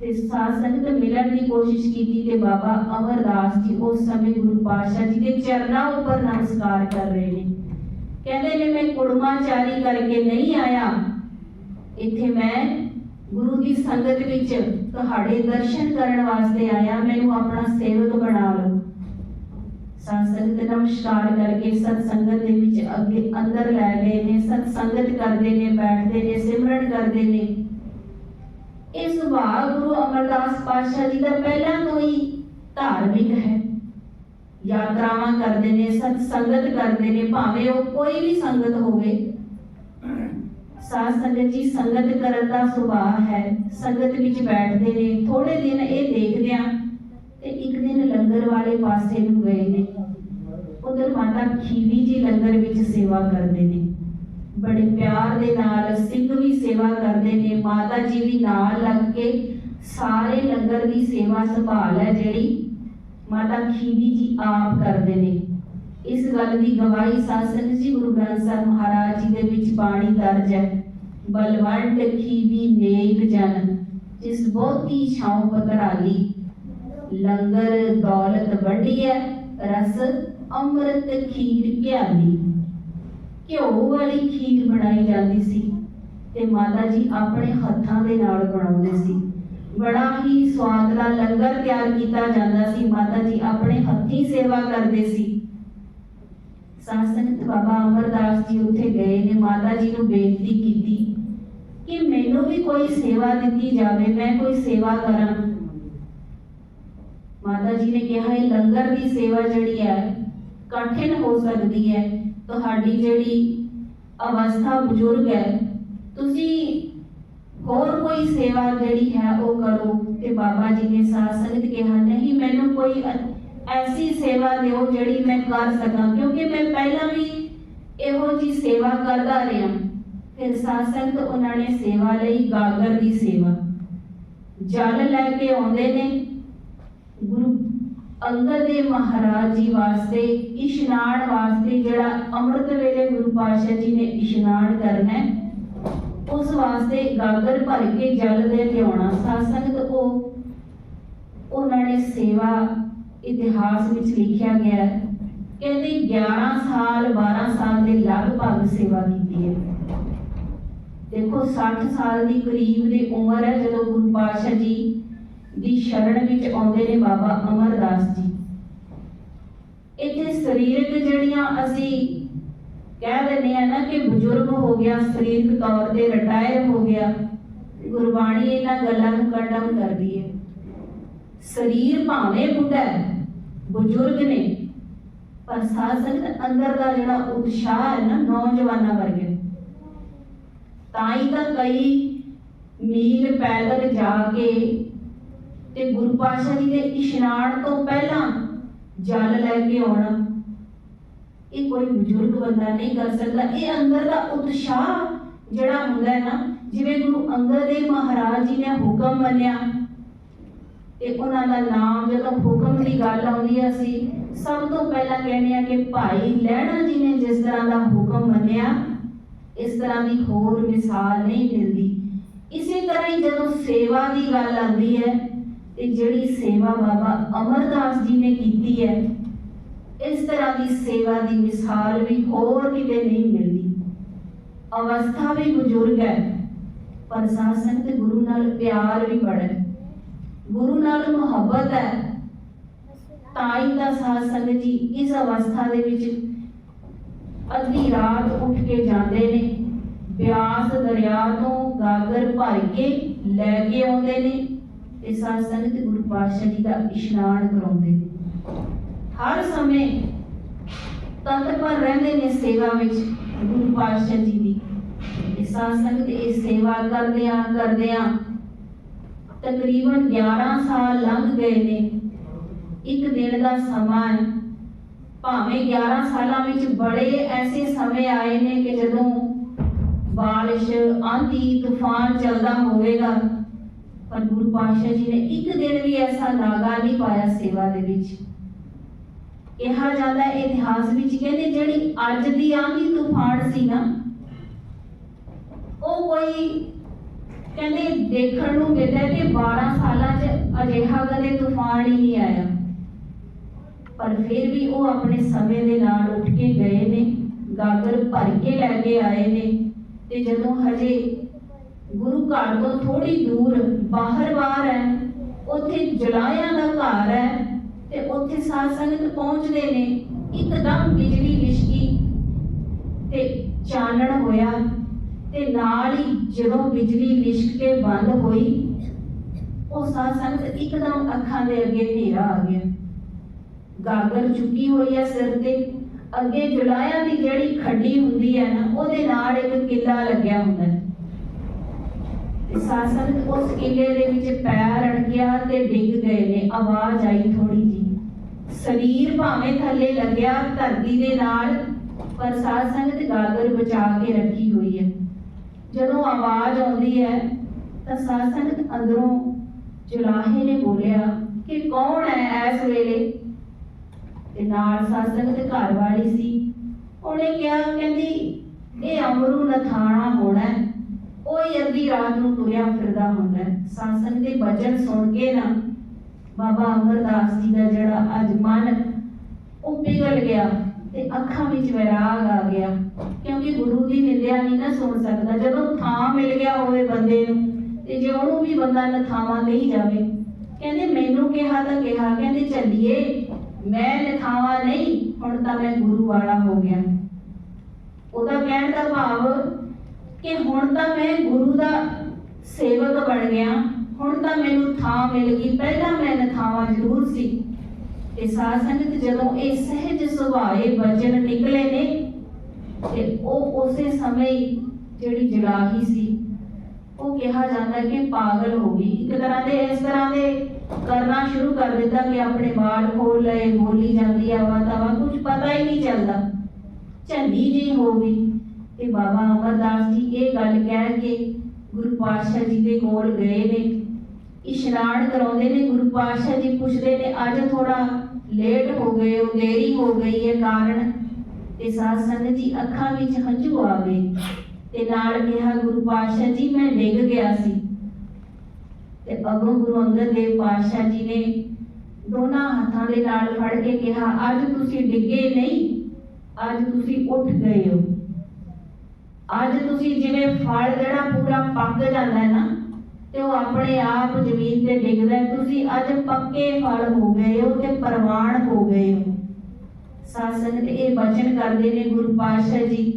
ਤੇ ਸਾਧ ਸੰਗਤ ਮਿਲਣ ਦੀ ਕੋਸ਼ਿਸ਼ ਕੀਤੀ ਤੇ ਬਾਬਾ ਅਮਰਦਾਸ ਜੀ ਉਸ ਸਮੇਂ ਗੁਰੂ ਪਾਤਸ਼ਾਹ ਜੀ ਦੇ ਚਰਨਾਂ ਉੱਪਰ ਨਮਸਕਾਰ ਕਰ ਰਹੇ ਨੇ। ਕਹਿੰਦੇ ਨੇ, ਮੈਂ ਕੁੜਮਾਚਾਰੀ ਕਰਕੇ ਨਹੀਂ ਆਇਆ। ਇੱਥੇ ਮੈਂ ਗੁਰੂ ਦੀ ਸੰਗਤ ਵਿੱਚ ਤੁਹਾਡੇ ਦਰਸ਼ਨ ਕਰਨ ਵਾਸਤੇ ਆਇਆ। ਮੈਨੂੰ ਆਪਣਾ ਸੇਵਕ ਬਣਾ ਲਓ। ਸਾਧ ਸੰਗਤ ਨਮਸਕਾਰ ਕਰਕੇ ਸਤ ਸੰਗਤ ਦੇ ਵਿੱਚ ਅੱਗੇ ਅੰਦਰ ਲੈ ਗਏ ਨੇ, ਸਤ ਸੰਗਤ ਕਰਦੇ ਨੇ, ਬੈਠਦੇ ਨੇ, ਸਿਮਰਨ ਕਰਦੇ ਨੇ। ਇਹ ਸੁਭਾਅ ਗੁਰੂ ਅਮਰਦਾਸ ਪਾਤਸ਼ਾਹ ਜੀ ਦਾ ਪਹਿਲਾਂ ਤੋਂ ਹੀ ਧਾਰਮਿਕ ਹੈ। ਯਾਤਰਾਵਾਂ ਕਰਦੇ ਨੇ, ਸਤ ਸੰਗਤ ਕਰਦੇ ਨੇ, ਭਾਵੇਂ ਉਹ ਕੋਈ ਵੀ ਸੰਗਤ ਹੋਵੇ। ਸਾਧ ਸੰਗਤ ਜੀ ਸੰਗਤ ਕਰਨ ਦਾ ਸੁਭਾਅ ਹੈ। ਸੰਗਤ ਵਿੱਚ ਬੈਠਦੇ ਨੇ ਥੋੜੇ ਦਿਨ ਇਹ ਦੇਖਦੇ ਆ ਤੇ ਇੱਕ ਦਿਨ ਲੰਗਰ ਵਾਲੇ ਪਾਸੇ ਨੂੰ ਗਏ ਨੇ। ਉਧਰ ਮਾਤਾ ਖੀਵੀ ਜੀ ਲੰਗਰ ਵਿੱਚ ਸੇਵਾ ਕਰਦੇ ਨੇ। ਬੜੇ ਪਿਆਰ ਦੇ ਨਾਲ ਸਿੰਘ ਵੀ ਸੇਵਾ ਕਰਦੇ ਨੇ, ਮਾਤਾ ਜੀ ਵੀ ਨਾਲ ਲੱਗ ਕੇ ਸਾਰੇ ਲੰਗਰ ਦੀ ਸੇਵਾ ਸੰਭਾਲ ਹੈ ਜਿਹੜੀ ਮਾਤਾ ਖੀਵੀ ਜੀ ਆਪ ਕਰਦੇ ਨੇ। ਇਸ ਗੱਲ ਦੀ ਗਵਾਹੀ ਸਾਸਨ ਜੀ ਗੁਰੂ ਗ੍ਰੰਥ ਸਾਹਿਬ ਮਹਾਰਾਜ ਜੀ ਦੇ ਵਿੱਚ ਬਾਣੀ ਦਰਜ ਹੈ। ਬਲਵੰਡ ਖੀਵੀ ਨੇਕ ਜਨ, ਜਿਸ ਬਹੁਤੀ ਛਾਉ ਪਤਰਾਲੀ ਲੰਗਰ ਦੌਲਤ ਵੰਡੀਐ, ਰਸ ਅੰਮ੍ਰਿਤ ਖੀਰ ਪਿਆਲੀ। ਘਿਓ ਵਾਲੀ ਖੀਰ ਬਣਾਈ ਜਾਂਦੀ ਸੀ ਤੇ ਮਾਤਾ ਜੀ ਆਪਣੇ ਹੱਥਾਂ ਦੇ ਨਾਲ ਬਣਾਉਂਦੇ ਸੀ। ਬੜਾ ਹੀ ਸਵਾਦਲਾ ਲੰਗਰ ਤਿਆਰ ਕੀਤਾ ਜਾਂਦਾ ਸੀ। ਮਾਤਾ ਜੀ ਆਪਣੇ ਹੱਥੀਂ ਸੇਵਾ ਕਰਦੇ ਸੀ। ਸਾਸਨਤ ਬਾਬਾ ਅਮਰਦਾਸ ਜੀ ਉੱਥੇ ਗਏ ਨੇ। ਮਾਤਾ ਜੀ ਨੂੰ ਬੇਨਤੀ ਕੀਤੀ ਕਿ ਮੈਨੂੰ ਵੀ ਕੋਈ ਸੇਵਾ ਦਿੱਤੀ ਜਾਵੇ, ਮੈਂ ਕੋਈ ਸੇਵਾ ਕਰਾਂ। ਮਾਤਾ ਜੀ ਨੇ ਕਿਹਾ, ਇਹ ਲੰਗਰ ਦੀ ਸੇਵਾ ਜਿਹੜੀ ਹੈ, ਕਠਿਨ ਹੋ ਸਕਦੀ ਹੈ। ਤੁਹਾਡੀ ਜਿਹੜੀ ਅਵਸਥਾ ਬਜ਼ੁਰਗ ਹੈ, ਤੁਸੀਂ ਹੋਰ ਕੋਈ ਸੇਵਾ ਜਿਹੜੀ ਹੈ ਉਹ ਕਰੋ ਤੇ ਬਾਬਾ ਜੀ ਨੇ ਸਾਧ ਸੰਗਤ ਕਿਹਾ, ਨਹੀਂ ਮੈਨੂੰ ਕੋਈ ਐਸੀ ਸੇਵਾ ਦਿਓ ਜਿਹੜੀ ਮੈਂ ਕਰ ਸਕਾਂ, ਕਿਉਂਕਿ ਮੈਂ ਪਹਿਲਾਂ ਵੀ ਇਹੋ ਜੀ ਸੇਵਾ ਕਰਦਾ ਰਿਹਾ। ਫਿਰ ਸਾਧ ਸੰਗਤ ਉਹਨਾਂ ਨੇ ਸੇਵਾ ਲਈ ਗਾਗਰ ਦੀ ਸੇਵਾ। ਜਲ ਲੈ ਕੇ ਆਉਂਦੇ ਨੇ ਅੰਗਦ ਦੇਵ ਮਹਾਰਾਜ ਜੀ ਵਾਸਤੇ, ਇਸ਼ਨਾਨ ਵਾਸਤੇ ਜਿਹੜਾ ਅੰਮ੍ਰਿਤ ਵੇਲੇ ਗੁਰੂ ਪਾਤਸ਼ਾਹ ਜੀ ਨੇ ਇਸ਼ਨਾਨ ਕਰਨਾ ਉਸ ਵਾਸਤੇ ਗਾਗਰ ਭਰ ਕੇ ਜਲ ਦੇ ਕੇ ਆਉਣਾ ਉਹ ਉਹਨਾਂ ਨੇ ਸੇਵਾ ਇਤਿਹਾਸ ਵਿੱਚ ਲਿਖਿਆ ਗਿਆ ਕਹਿੰਦੇ 11 ਸਾਲ 12 ਸਾਲ ਦੇ ਲਗਭਗ ਸੇਵਾ ਕੀਤੀ ਹੈ। ਦੇਖੋ 60 ਸਾਲ ਦੀ ਕਰੀਬ ਦੀ ਉਮਰ ਹੈ ਜਦੋਂ ਗੁਰੂ ਪਾਤਸ਼ਾਹ ਜੀ ਦੀ ਸ਼ਰਣ ਵਿੱਚ ਆਉਂਦੇ ਨੇ ਬਾਬਾ ਅਮਰਦਾਸ ਜੀ। ਇੱਥੇ ਸਰੀਰਕ ਜਿਹੜੀਆਂ ਅਸੀਂ ਕਹਿ ਦਿੰਦੇ ਆ ਨਾ ਕਿ ਬਜ਼ੁਰਗ ਹੋ ਗਿਆ, ਸਰੀਰਕ ਤੌਰ ਤੇ ਰਿਟਾਇਰ ਹੋ ਗਿਆ, ਗੁਰਬਾਣੀ ਇਹਨਾਂ ਗੱਲਾਂ ਨੂੰ ਕੰਡਮ ਕਰਦੀ ਹੈ। ਸਰੀਰ ਭਾਵੇਂ ਬੁੱਢਾ ਹੈ, ਬਜ਼ੁਰਗ ਨੇ, ਪਰ ਸਾਧ ਅੰਦਰ ਦਾ ਜਿਹੜਾ ਉਤਸ਼ਾਹ ਹੈ ਨਾ, ਨੌਜਵਾਨਾਂ ਵਰਗੇ। ਤਾਂ ਹੀ ਤਾਂ ਕਈ ਮੀਲ ਪੈਦਲ ਜਾ ਕੇ ਤੇ ਗੁਰੂ ਪਾਤਸ਼ਾਹ ਜੀ ਦੇ ਇਸ਼ਨਾਨ ਤੋਂ ਪਹਿਲਾਂ ਜਲ ਲੈ ਕੇ ਆਉਣਾ। ਇਹ ਕੋਈ ਬਜ਼ੁਰਗ ਬੰਦਾ ਨਹੀਂ ਕਰ ਸਕਦਾ। ਇਹ ਅੰਦਰ ਦਾ ਉਤਸ਼ਾਹ ਜਿਹੜਾ ਹੁੰਦਾ ਹੈ ਨਾ, ਜਿਵੇਂ ਗੁਰੂ ਅੰਗਦ ਦੇਵ ਮਹਾਰਾਜ ਜੀ ਨੇ ਹੁਕਮ ਮੰਨਿਆ ਤੇ ਉਹਨਾਂ ਦਾ ਨਾਮ ਜਦੋਂ ਹੁਕਮ ਦੀ ਗੱਲ ਆਉਂਦੀ ਹੈ ਅਸੀਂ ਸਭ ਤੋਂ ਪਹਿਲਾਂ ਕਹਿੰਦੇ ਆ ਕਿ ਭਾਈ ਲਹਿਣਾ ਜੀ ਨੇ ਜਿਸ ਤਰ੍ਹਾਂ ਦਾ ਹੁਕਮ ਮੰਨਿਆ, ਇਸ ਤਰ੍ਹਾਂ ਦੀ ਹੋਰ ਮਿਸਾਲ ਨਹੀਂ ਮਿਲਦੀ। ਇਸੇ ਤਰ੍ਹਾਂ ਹੀ ਜਦੋਂ ਸੇਵਾ ਦੀ ਗੱਲ ਆਉਂਦੀ ਹੈ ਤੇ ਜਿਹੜੀ ਸੇਵਾ ਬਾਬਾ ਅਮਰਦਾਸ ਜੀ ਨੇ ਕੀਤੀ ਹੈ, ਇਸ ਤਰ੍ਹਾਂ ਦੀ ਸੇਵਾ ਦੀ ਮਿਸਾਲ ਵੀ ਹੋਰ ਕਿਤੇ ਨਹੀਂ ਮਿਲਦੀ। ਅਵਸਥਾ ਵੀ ਬਜ਼ੁਰਗ ਹੈ, ਪਰ ਸਾਸਨ ਤੇ ਗੁਰੂ ਨਾਲ ਪਿਆਰ ਵੀ ਬੜਾ ਹੈ। ਗੁਰੂ ਨਾਲ ਮੁਹੱਬਤ ਹੈ, ਤਾਂ ਹੀ ਤਾਂ ਸਾਧ ਸੰਗਤ ਜੀ ਇਸ ਅਵਸਥਾ ਦੇ ਵਿੱਚ ਅੱਧੀ ਰਾਤ ਉੱਠ ਕੇ ਜਾਂਦੇ ਨੇ ਬਿਆਸ ਦਰਿਆ ਤੋਂ ਗਾਗਰ ਭਰ ਕੇ ਲੈ ਕੇ ਆਉਂਦੇ ਨੇ। ਤੇ ਸਾਧ ਸੰਗਤ ਗੁਰੂ ਪਾਤਸ਼ਾਹ ਜੀ ਦਾ ਇਸ਼ਨਾਨ ਕਰਾਉਂਦੇ। ਨੇ ਹਰ ਸਮੇਂ ਤਤਪਰ ਰਹਿੰਦੇ ਨੇ ਸੇਵਾ ਵਿੱਚ ਗੁਰੂ ਪਾਤਸ਼ਾਹ ਜੀ ਦੀ। ਤੇ ਸਾਧ ਸੰਗਤ ਇਹ ਸੇਵਾ ਕਰਦਿਆਂ ਕਰਦਿਆਂ ਤਕਰੀਬਨ 11 ਸਾਲ ਲੰਘ ਗਏ ਨੇ। ਇੱਕ ਦਿਨ ਦਾ ਸਮਾਂ ਹੈ। ਭਾਵੇਂ 11 ਸਾਲਾਂ ਵਿੱਚ ਬੜੇ ਐਸੇ ਸਮੇਂ ਆਏ ਨੇ ਕਿ ਜਦੋਂ ਬਾਰਿਸ਼, ਆਂਧੀ, ਤੂਫਾਨ ਚੱਲਦਾ ਹੋਵੇਗਾ ਪਰ ਗੁਰੂ ਪਾਤਸ਼ਾਹ ਜੀ ਨੇ ਇੱਕ ਦਿਨ ਵੀ ਐਸਾ ਨਾਗਾ ਨਹੀਂ ਪਾਇਆ ਸੇਵਾ ਦੇ ਵਿੱਚ। ਕਿਹਾ ਜਾਂਦਾ ਇਤਿਹਾਸ ਵਿੱਚ ਕਹਿੰਦੇ ਜਿਹੜੀ ਅੱਜ ਦੀ ਆਂਧੀ ਤੂਫਾਨ ਸੀ ਨਾ, ਉਹ ਕੋਈ ਕਹਿੰਦੇ ਦੇਖਣ ਨੂੰ ਮਿਲਦਾ ਹੈ 12 ਸਾਲਾਂ 'ਚ ਅਜਿਹਾ ਕਦੇ ਤੂਫਾਨ ਹੀ ਨਹੀਂ ਆਇਆ। ਪਰ ਫਿਰ ਵੀ ਉਹ ਆਪਣੇ ਸਮੇਂ ਦੇ ਨਾਲ ਉੱਠ ਕੇ ਗਏ ਨੇ, ਗਾਗਰ ਭਰ ਕੇ ਲੈ ਕੇ ਆਏ ਨੇ ਤੇ ਜਦੋਂ ਹਜੇ ਗੁਰੂ ਘਰ ਤੋਂ ਥੋੜੀ ਦੂਰ ਬਾਹਰ ਬਾਹਰ ਹੈ, ਉੱਥੇ ਜਲਾਇਆਂ ਦਾ ਘਰ ਹੈ ਤੇ ਉੱਥੇ ਸਾਧ ਸੰਗਤ ਪਹੁੰਚਦੇ ਨੇ, ਇੱਕਦਮ ਬਿਜਲੀ ਲਿਸ਼ਕੀ ਤੇ ਚਾਨਣ ਹੋਇਆ ਤੇ ਨਾਲ ਹੀ ਜਦੋਂ ਬਿਜਲੀ ਲਿਸ਼ਕ ਕੇ ਬੰਦ ਹੋਈ, ਉਹ ਸਾਧ ਸੰਗਤ ਇੱਕਦਮ ਅੱਖਾਂ ਦੇ ਅੱਗੇ ਹਨੇਰਾ ਆ ਗਿਆ। ਗਾਗਰ ਚੁੱਕੀ ਹੋਈ ਹੈ ਸਿਰ ਤੇ, ਅੱਗੇ ਜੁਲਾਇਆ ਦੀ ਜਿਹੜੀ ਖੱਡੀ ਹੁੰਦੀ ਹੈ ਨਾ, ਉਹਦੇ ਨਾਲ ਇੱਕ ਕਿੱਲਾ ਲੱਗਿਆ ਹੁੰਦਾ ਹੈ। ਤੇ ਉਸ ਕਿਲੇ ਦੇ ਵਿੱਚ ਪੈਰ ਅੜਕਿਆ ਤੇ ਡਿੱਗ ਗਏ ਨੇ। ਆਵਾਜ਼ ਆਈ ਥੋੜੀ ਜੀ ਸਰੀਰ ਭਾਵੇਂ ਥੱਲੇ ਲੱਗਿਆ, ਧਰਤੀ ਦੇ ਨਾਲ, ਪਰ ਸਾਧ ਸੰਗਤ ਗਾਗਰ ਬਚਾ ਕੇ ਰੱਖੀ ਹੋਈ ਹੈ। ਜਦੋਂ ਆਵਾਜ਼ ਆਉਂਦੀ ਹੈ, ਤਾਂ ਸਾਧ ਸੰਗਤ ਅੰਦਰੋਂ ਜੁਲਾਹੇ ਨੇ ਬੋਲਿਆ ਕਿ ਕੌਣ ਹੈ ਇਸ ਵੇਲੇ? ਤੇ ਨਾਲ ਸਾਧ ਸੰਗਤ ਘਰ ਵਾਲੀ ਸੀ। ਉਹਨੇ ਕਿਹਾ, ਕਹਿੰਦੀ, ਇਹ ਅਮਰੂ ਨਥਾਣਾ ਹੋਣਾ ਹੈ। ਉਹ ਹੀ ਅੱਧੀ ਰਾਤ ਨੂੰ ਤੁਰਿਆ ਫਿਰਦਾ ਹੁੰਦਾ ਹੈ। ਦੇ ਬਚਨ ਸੁਣ ਕੇ ਨਾ ਬਾਬਾ ਅਮਰਦਾਸ ਜੀ ਦਾ ਜਿਹੜਾ ਅੱਜ ਮਨ ਉਹ ਪਿਘਲ ਗਿਆ ਤੇ ਅੱਖਾਂ ਵਿੱਚ ਵਿਰਾਗ ਆ ਗਿਆ। ਕਿਉਂਕਿ ਗੁਰੂ ਦੀ ਨਿੰਦਿਆ ਨਹੀਂ ਨਾ ਸੁਣ ਸਕਦਾ। ਜਦੋਂ ਥਾਂ ਮਿਲ ਗਿਆ ਹੋਵੇ ਬੰਦੇ ਨੂੰ, ਤੇ ਜੇ ਉਹਨੂੰ ਵੀ ਬੰਦਾ ਨਥਾਵਾਂ ਲਈ ਜਾਵੇ। ਕਹਿੰਦੇ, ਮੈਨੂੰ ਕਿਹਾ ਤਾਂ ਕਿਹਾ। ਕਹਿੰਦੇ, ਚੱਲੀਏ, ਮੈਂ ਨਥਾਵਾਂ ਨਹੀਂ, ਹੁਣ ਤਾਂ ਮੈਂ ਗੁਰੂ ਵਾਲਾ ਹੋ ਗਿਆ। ਉਹਦਾ ਕਹਿਣ ਦਾ ਭਾਵ ਕਿ ਹੁਣ ਤਾਂ ਮੈਂ ਗੁਰੂ ਦਾ ਸੇਵਕ ਬਣ ਗਿਆ, ਹੁਣ ਤਾਂ ਮੈਨੂੰ ਥਾਂ ਮਿਲ ਗਈ। ਪਹਿਲਾਂ ਮੈਂ ਨਥਾਵਾਂ ਜ਼ਰੂਰ ਸੀ। ਤੇ ਸਾਧ ਸੰਗਤ ਜਦੋਂ ਇਹ ਸਹਿਜ ਸੁਭਾਏ ਬਚਨ ਨਿਕਲੇ ਨੇ, ਤੇ ਉਹ ਉਸੇ ਸਮੇਂ ਹੀ ਜਿਹੜੀ ਜਲਾਹੀ ਸੀ, ਉਹ ਕਿਹਾ ਜਾਂਦਾ ਕਿ ਪਾਗਲ ਹੋ ਗਈ। ਇੱਕ ਤਰ੍ਹਾਂ ਦੇ, ਇਸ ਤਰ੍ਹਾਂ ਦੇ ਕਰਨਾ ਸ਼ੁਰੂ ਕਰ ਦਿੱਤਾ ਕਿ ਆਪਣੇ ਬਾਲ ਖੋਲ ਲਏ, ਬੋਲੀ ਜਾਂਦੀ ਆ ਵਾਤਾਵਾ ਕੁਝ ਪਤਾ ਹੀ ਨਹੀਂ ਚੱਲਦਾ। ਝੰਡੀ ਜੀ ਹੋ ਗਈ। ਤੇ ਬਾਬਾ ਅਮਰਦਾਸ ਜੀ ਇਹ ਗੱਲ ਕਹਿ ਕੇ ਗੁਰੂ ਪਾਤਸ਼ਾਹ ਜੀ ਦੇ ਕੋਲ ਗਏ ਨੇ। ਇਸ਼ਨਾਨ ਕਰਾਉਂਦੇ ਨੇ, ਗੁਰੂ ਪਾਤਸ਼ਾਹ ਜੀ ਪੁੱਛਦੇ ਨੇ, ਅੱਜ ਥੋੜਾ ਲੇਟ ਹੋ ਗਏ ਹੋ ਦੇਰੀ ਹੋ ਗਈ ਹੈ ਕਾਰਨ। ਤੇ ਸਾਧ ਸੰਗਤ ਜੀ ਅੱਖਾਂ ਵਿੱਚ ਹੰਝੂ ਆ ਗਏ। ਤੇ ਨਾਲ ਕਿਹਾ, ਗੁਰੂ ਪਾਤਸ਼ਾਹ ਜੀ, ਮੈਂ ਡਿੱਗ ਗਿਆ ਸੀ। ਤੇ ਅਗੋਂ ਗੁਰੂ ਅੰਗਦ ਦੇਵ ਪਾਤਸ਼ਾਹ ਜੀ ਨੇ ਦੋਨਾਂ ਹੱਥਾਂ ਦੇ ਨਾਲ ਫੜ ਕੇ ਕਿਹਾ, ਅੱਜ ਤੁਸੀਂ ਡਿੱਗੇ ਨਹੀਂ, ਅੱਜ ਤੁਸੀਂ ਉੱਠ ਗਏ ਹੋ। ਅੱਜ ਤੁਸੀਂ ਜਿਵੇਂ ਫਲ ਜਿਹੜਾ ਪੂਰਾ ਪੱਕ ਜਾਂਦਾ ਹੈ ਨਾ, ਤੇ ਉਹ ਆਪਣੇ ਆਪ ਜ਼ਮੀਨ ਤੇ ਡਿੱਗਦਾ ਤੁਸੀਂ ਅੱਜ ਪੱਕੇ ਫਲ ਹੋ ਗਏ ਹੋ ਤੇ ਪ੍ਰਵਾਨ ਹੋ ਗਏ ਹੋ। ਸਾਸਨ ਤੇ ਇਹ ਬਚਨ ਕਰਦੇ ਨੇ ਗੁਰੂ ਪਾਤਸ਼ਾਹ ਜੀ।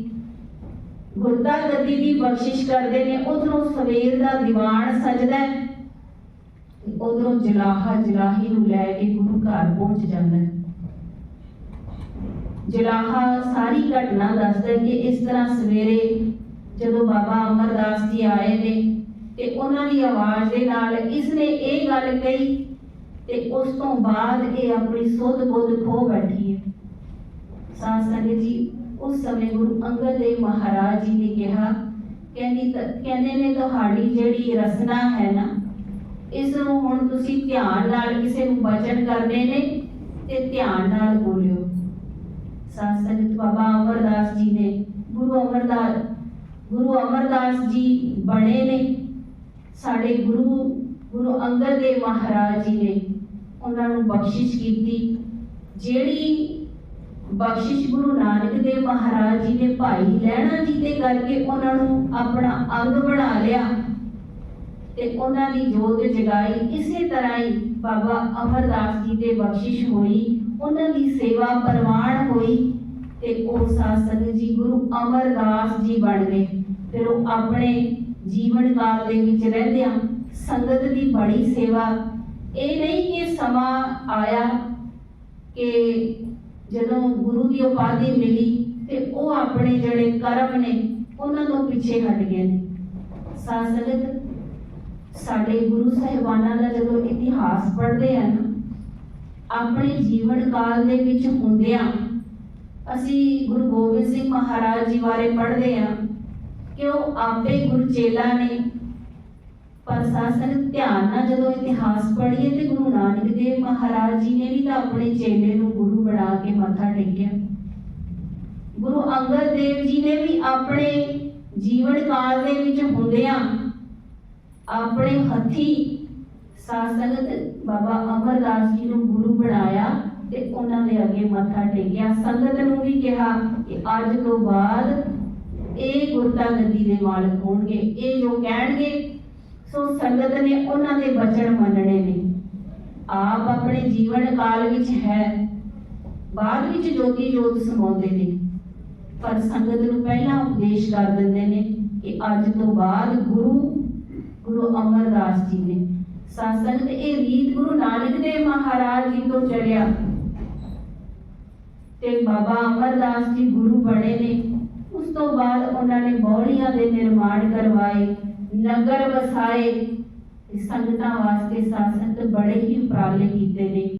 ਗੁਰਤਾ ਗੱਦੀ ਦੀ ਬਖਸ਼ਿਸ਼ ਕਰਦੇ ਨੇ, ਉਧਰੋਂ ਸਵੇਰ ਦਾ ਦੀਵਾਨ ਸਜਦਾ ਉਧਰੋਂ ਜਲਾਹਾ ਜਲਾਹੀ ਨੂੰ ਲੈ ਕੇ ਗੁਰੂ ਘਰ ਪਹੁੰਚ ਜਾਂਦਾ ਹੈ। ਜਲਾਹਾ ਸਾਰੀ ਘਟਨਾ ਦੱਸਦਾ ਕਿ ਇਸ ਤਰ੍ਹਾਂ ਸਵੇਰੇ ਜਦੋਂ ਬਾਬਾ ਅਮਰਦਾਸ ਜੀ ਆਏ ਨੇ ਤੇ ਉਹਨਾਂ ਦੀ ਆਵਾਜ਼ ਦੇ ਨਾਲ ਇਸਨੇ ਇਹ ਗੱਲ ਕਹੀ ਤੇ ਉਸ ਤੋਂ ਬਾਅਦ ਇਹ ਆਪਣੀ ਸੁੱਧ ਬੁੱਧ ਖੋ ਬੈਠੀ ਹੈ। ਸਾਧ ਸੰਗਤ ਜੀ, ਉਸ ਸਮੇਂ ਗੁਰੂ ਅੰਗਦ ਦੇਵ ਮਹਾਰਾਜ ਜੀ ਨੇ ਕਿਹਾ, ਕਹਿੰਦੀ ਕਹਿੰਦੇ ਨੇ ਤੁਹਾਡੀ ਜਿਹੜੀ ਰਸਨਾ ਹੈ ਨਾ, ਇਸ ਨੂੰ ਹੁਣ ਤੁਸੀਂ ਧਿਆਨ ਨਾਲ, ਕਿਸੇ ਨੂੰ ਬਚਨ ਕਰਨੇ ਨੇ ਤੇ ਧਿਆਨ ਨਾਲ ਬੋਲਿਓ। ਸਾਧ ਸੰਗਤ ਬਾਬਾ ਅਮਰਦਾਸ ਜੀ ਨੇ, ਗੁਰੂ ਅਮਰਦਾਸ ਗੁਰੂ ਅਮਰਦਾਸ ਜੀ ਬਣੇ ਨੇ। ਸਾਡੇ ਗੁਰੂ ਗੁਰੂ ਅੰਗਦ ਦੇਵ ਮਹਾਰਾਜ ਜੀ ਨੇ ਉਹਨਾਂ ਨੂੰ ਬਖਸ਼ਿਸ਼ ਕੀਤੀ। ਜਿਹੜੀ ਬਖਸ਼ਿਸ਼ ਗੁਰੂ ਨਾਨਕ ਦੇਵ ਮਹਾਰਾਜ ਜੀ ਨੇ ਭਾਈ ਲਹਿਣਾ ਜੀ ਦੇ ਕਰਕੇ ਉਹਨਾਂ ਨੂੰ ਆਪਣਾ ਅੰਗ ਬਣਾ ਲਿਆ ਤੇ ਉਹਨਾਂ ਦੀ ਜੋਤ ਜਗਾਈ, ਇਸੇ ਤਰ੍ਹਾਂ ਹੀ ਬਾਬਾ ਅਮਰਦਾਸ ਜੀ ਦੇ ਬਖਸ਼ਿਸ਼ ਹੋਈ। ਉਹਨਾਂ ਦੀ ਸੇਵਾ ਪ੍ਰਵਾਨ ਹੋਈ ਤੇ ਉਹ ਸਾਧ ਜੀ ਗੁਰੂ ਅਮਰਦਾਸ ਜੀ ਬਣ ਗਏ। ਫਿਰ ਉਹ ਆਪਣੇ ਜੀਵਨ ਕਾਲ ਦੇ ਵਿੱਚ ਰਹਿੰਦਿਆਂ ਸੰਗਤ ਦੀ ਬੜੀ ਸੇਵਾ। ਇਹ ਨਹੀਂ ਕਿ ਸਮਾਂ ਆਇਆ ਕਿ ਜਦੋਂ ਗੁਰੂ ਦੀ ਉਪਾਧੀ ਮਿਲੀ ਤੇ ਉਹ ਆਪਣੇ ਜਿਹੜੇ ਕਰਮ ਨੇ ਉਹਨਾਂ ਤੋਂ ਪਿੱਛੇ ਹਟ ਗਏ। ਨੇ ਸਾਧ ਸੰਗਤ ਸਾਡੇ ਗੁਰੂ ਸਾਹਿਬਾਨਾਂ ਦਾ ਜਦੋਂ ਇਤਿਹਾਸ ਪੜ੍ਹਦੇ ਆ ਨਾ ਆਪਣੇ ਜੀਵਨ ਕਾਲ ਦੇ ਵਿੱਚ ਹੁੰਦਿਆਂ ਅਸੀਂ ਗੁਰੂ ਗੋਬਿੰਦ ਸਿੰਘ ਮਹਾਰਾਜ ਜੀ ਬਾਰੇ ਪੜ੍ਹਦੇ ਹਾਂ ਕਿ ਉਹ ਆਪੇ ਗੁਰਚੇਲਾ ਨੇ। ਪਰ ਧਿਆਨ ਨਾਲ ਜਦੋਂ ਇਤਿਹਾਸ ਪੜ੍ਹੀਏ ਤੇ ਗੁਰੂ ਨਾਨਕ ਦੇਵ ਮਹਾਰਾਜ ਜੀ ਨੇ ਵੀ ਤਾਂ ਆਪਣੇ ਚੇਲੇ ਨੂੰ ਗੁਰੂ ਬਣਾ ਕੇ ਮੱਥਾ ਟੇਕਿਆ। ਗੁਰੂ ਅੰਗਦ ਦੇਵ ਜੀ ਨੇ ਵੀ ਆਪਣੇ ਜੀਵਨ ਕਾਲ ਦੇ ਵਿੱਚ ਹੁੰਦਿਆਂ ਆਪਣੇ ਹੱਥੀ ਸਾਧ ਸੰਗਤ ਬਾਬਾ ਅਮਰਦਾਸ ਜੀ ਨੂੰ ਗੁਰੂ ਬਣਾਇਆ ਤੇ ਉਹਨਾਂ ਦੇ ਅੱਗੇ ਮੱਥਾ ਟੇਕਿਆ। ਸੰਗਤ ਨੂੰ ਵੀ ਕਿਹਾ ਕਿ ਅੱਜ ਤੋਂ ਬਾਅਦ ਇਹ ਗੁਰਤਾ ਗੱਦੀ ਦੇ ਮਾਲਕ ਹੋਣਗੇ, ਇਹ ਜੋ ਕਹਿਣਗੇ, ਸੋ ਸੰਗਤ ਨੇ ਉਹਨਾਂ ਦੇ ਬਚਨ ਮੰਨਣੇ ਨੇ। ਆਪ ਆਪਣੇ ਜੀਵਨ ਕਾਲ ਵਿੱਚ ਹੈ, ਬਾਅਦ ਵਿੱਚ ਜੋਤੀ ਜੋਤ ਸਮਾਉਂਦੇ ਨੇ। ਪਰ ਸੰਗਤ ਨੂੰ ਪਹਿਲਾਂ ਉਪਦੇਸ਼ ਕਰ ਦਿੰਦੇ ਨੇ ਕਿ ਅੱਜ ਤੋਂ ਬਾਅਦ ਗੁਰੂ ਗੁਰੂ ਅਮਰਦਾਸ ਜੀ ਨੇ ਸਾਸੰਗ ਤੇ ਇਹ ਰੀਤ ਗੁਰੂ ਨਾਨਕ ਦੇਵ ਮਹਾਰਾਜ ਜੀ ਤੋਂ ਚੜਿਆ। ਤੇ ਬਾਬਾ ਅਮਰਦਾਸ ਜੀ ਗੁਰੂ ਬਣੇ ਨੇ। ਉਸ ਤੋਂ ਬਾਅਦ ਉਹਨਾਂ ਨੇ ਬੌੜੀਆਂ ਦੇ ਨਿਰਮਾਣ ਕਰਵਾਏ, ਨਗਰ ਵਸਾਏ। ਸੰਗਤਾਂ ਵਾਸਤੇ ਸਾਸੰਗ ਬੜੇ ਹੀ ਉਪਰਾਲੇ ਕੀਤੇ ਨੇ।